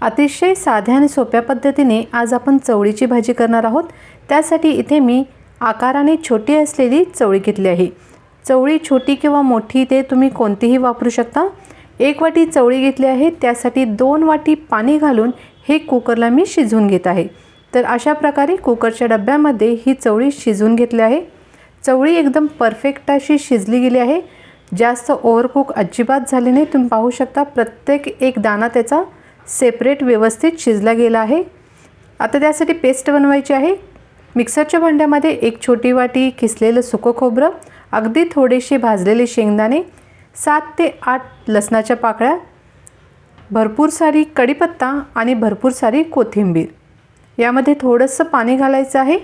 अतिशय साध्या आणि सोप्या पद्धतीने आज आपण चवळीची भाजी करणार आहोत. त्यासाठी इथे मी आकाराने छोटी असलेली चवळी घेतली आहे. चवळी छोटी किंवा मोठी ते तुम्ही कोणतीही वापरू शकता. एक वाटी चवळी घेतली आहे. त्यासाठी दोन वाटी पाणी घालून हे कुकरला मी शिजवून घेत आहे. तर अशा प्रकारे कुकरच्या डब्यामध्ये ही चवळी शिजवून घेतली आहे. चवळी एकदम परफेक्ट अशी शिजली गेली आहे. जास्त ओव्हरकुक अजिबात झाली नाही. तुम्ही पाहू शकता प्रत्येक एक दाना त्याचा सेपरेट व्यवस्थित शिजला गेला आहे. आता त्यासाठी पेस्ट बनवायची आहे. मिक्सरच्या भांड्यामध्ये एक छोटी वाटी किसलेलं सुकं खोबरं अगदी थोडेसे भाजलेले शेंगदाणे सात ते आठ लसणाच्या पाकळ्या भरपूर सारी कढीपत्ता आणि भरपूर सारी कोथिंबीर. यामध्ये थोडंसं पाणी घालायचं आहे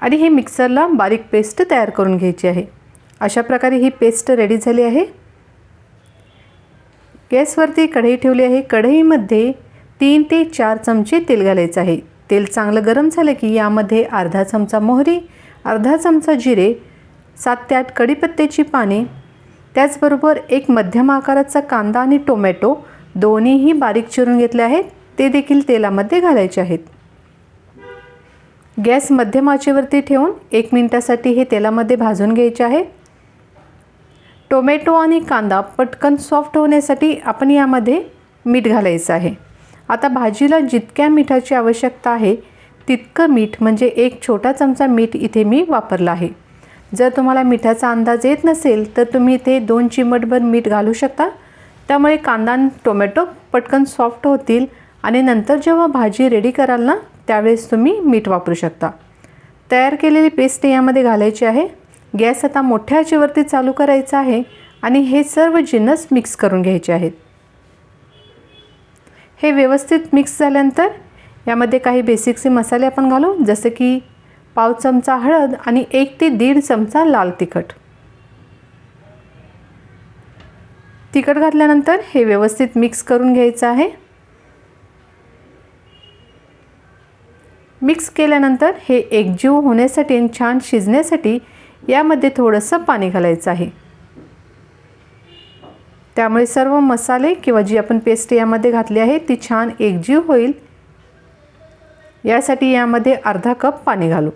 आणि हे मिक्सरला बारीक पेस्ट तयार करून घ्यायची आहे. अशा प्रकारे ही पेस्ट रेडी झाली आहे. गॅसवरती कढई ठेवली आहे. कढईमध्ये तीन ते चार चमचे तेल घालायचं आहे. तेल चांगलं गरम झालं की यामध्ये अर्धा चमचा मोहरी अर्धा चमचा जिरे सात ते आठ कढीपत्त्याची पाने त्याचबरोबर एक मध्यम आकाराचा कांदा आणि टोमॅटो दोन्हीही बारीक चिरून घेतले आहेत. ते देखील तेलामध्ये घालायचे आहेत. गॅस मध्यम आचेवरती ठेवून एक मिनटासाठी हे तेलामध्ये भाजून घ्यायचे आहे. टोमॅटो आणि कांदा पटकन सॉफ्ट होण्यासाठी आपण यामध्ये मीठ घालायचं आहे. आता भाजीला जितक्या मिठाची आवश्यकता आहे तितकं मीठ म्हणजे एक छोटा चमचा मीठ इथे मी वापरला आहे. जर तुम्हाला मिठाचा अंदाज येत नसेल तर तुम्ही इथे दोन चिमटभर मीठ घालू शकता. त्यामुळे कांदा आणि टोमॅटो पटकन सॉफ्ट होतील आणि नंतर जेव्हा भाजी रेडी कराल ना त्यावेळेस तुम्ही मीठ वापरू शकता. तयार केलेली पेस्ट यामध्ये घालायची आहे. गॅस आता मोठ्या आचेवरती चालू करायचा आहे आणि हे सर्व जिन्नस मिक्स करून घ्यायचे आहेत. हे व्यवस्थित मिक्स झाल्यानंतर यामध्ये काही बेसिकचे मसाले आपण घालू जसे की पाव चमचा हळद आणि एक ते दीड चमचा लाल तिखट. तिखट घातल्यानंतर हे व्यवस्थित मिक्स करून घ्यायचं आहे. मिक्स केल्यानंतर हे एकजीव होण्यासाठी आणि छान शिजण्यासाठी यामध्ये थोडंसं पाणी घालायचं आहे. त्यामुळे सर्व मसाले किंवा जी आपण पेस्ट यामध्ये घातली आहे ती छान एकजीव होईल. यासाठी यामध्ये अर्धा कप पाणी घालू.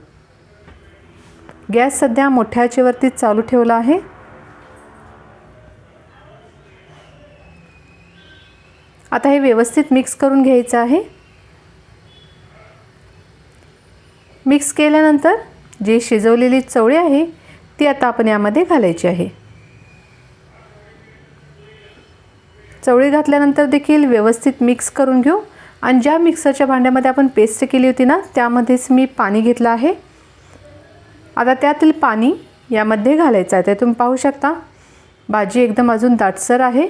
गॅस सध्या मोठ्या आचेवरती चालू ठेवला आहे. आता हे व्यवस्थित मिक्स करून घ्यायचं आहे. मिक्स केल्यानंतर जी शिजवलेली चवळी आहे ती आता आपण यामध्ये घालायची आहे. चवळी घातल्यानंतर देखील व्यवस्थित मिक्स करून घेऊ. आणि ज्या मिक्सरच्या भांड्यामध्ये आपण पेस्ट केली होती ना त्यामध्येच मी पाणी घेतलं आहे. आता त्यातील पाणी यामध्ये घालायचं आहे. ते तुम्ही पाहू शकता. भाजी एकदम अजून दाटसर आहे.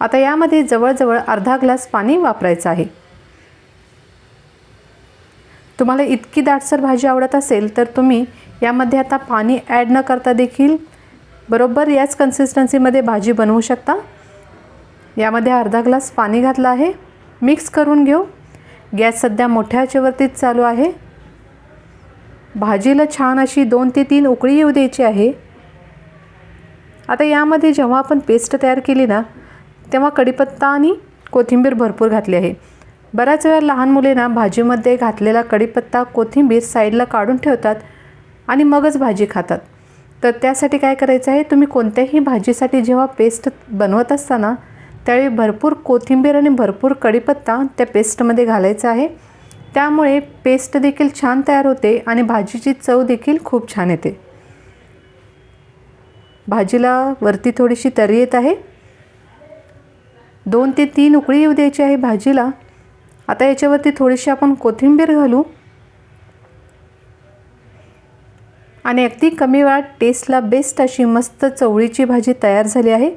आता यामध्ये जवळजवळ अर्धा ग्लास पाणी वापरायचं आहे. तुम्हाला इतकी दाटसर भाजी आवडत असेल तर तुम्ही यामध्ये आता पाणी ॲड न करता देखील बरोबर याच कन्सिस्टन्सीमध्ये भाजी बनवू शकता. यामध्ये अर्धा ग्लास पाणी घातलं आहे. मिक्स करून घेऊ. गॅस सध्या मोठ्या आचेवरतीच चालू आहे. भाजीला छान अशी दोन ते तीन उकळी येऊ द्यायची आहे. आता यामध्ये जेव्हा आपण पेस्ट तयार केली ना तेव्हा कढीपत्ता आणि कोथिंबीर भरपूर घातली आहे. बऱ्याच वेळा लहान मुलींना भाजीमध्ये घातलेला कढीपत्ता कोथिंबीर साईडला काढून ठेवतात आणि मगच भाजी खातात. तर त्यासाठी काय करायचं आहे? तुम्ही कोणत्याही भाजीसाठी जेव्हा पेस्ट बनवत असताना त्यावेळी भरपूर कोथिंबीर आणि भरपूर कढीपत्ता त्या पेस्टमध्ये घालायचा आहे. त्यामुळे पेस्ट देखील छान तयार होते आणि भाजीची चव देखील खूप छान येते. भाजीला वरती थोडीशी तरी येत आहे. दोन ते तीन उकळी येऊ द्यायची आहे भाजीला. आता याच्यावरती थोडीशी आपण कोथिंबीर घालू. आणि अगदी कमी वेळात टेस्टला बेस्ट अशी मस्त चवळीची भाजी तयार झाली आहे.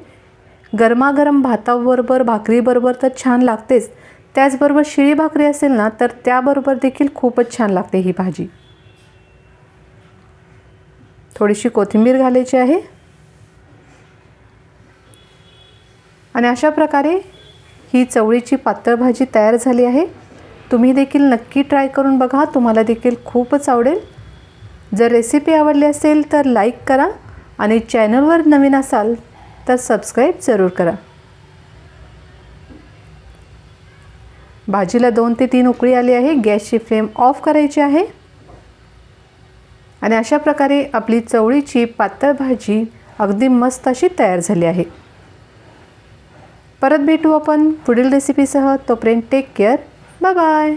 गरमागरम भाताबरोबर भाकरीबरोबर तर छान लागतेच. त्याचबरोबर शिळी भाकरी असेल ना तर त्याबरोबर देखील खूपच छान लागते ही भाजी. थोडीशी कोथिंबीर घालायची आहे. आणि अशा प्रकारे ही चवळीची पातळ भाजी तयार झाली आहे. तुम्ही देखील नक्की ट्राय करून बघा. तुम्हाला देखील खूपच आवडेल. जर रेसिपी आवडली असेल तर लाईक करा आणि चॅनलवर नवीन असाल तर सबस्क्राईब जरूर करा. भाजीला दोन ते तीन उकळी आली आहे. गॅसची फ्लेम ऑफ करायची आहे. आणि अशा प्रकारे आपली चवळीची पातळ भाजी अगदी मस्त अशी तयार झाली आहे. परत भेटू आपण पुढील रेसिपीसह तोपर्यंत टेक केअर बाय बाय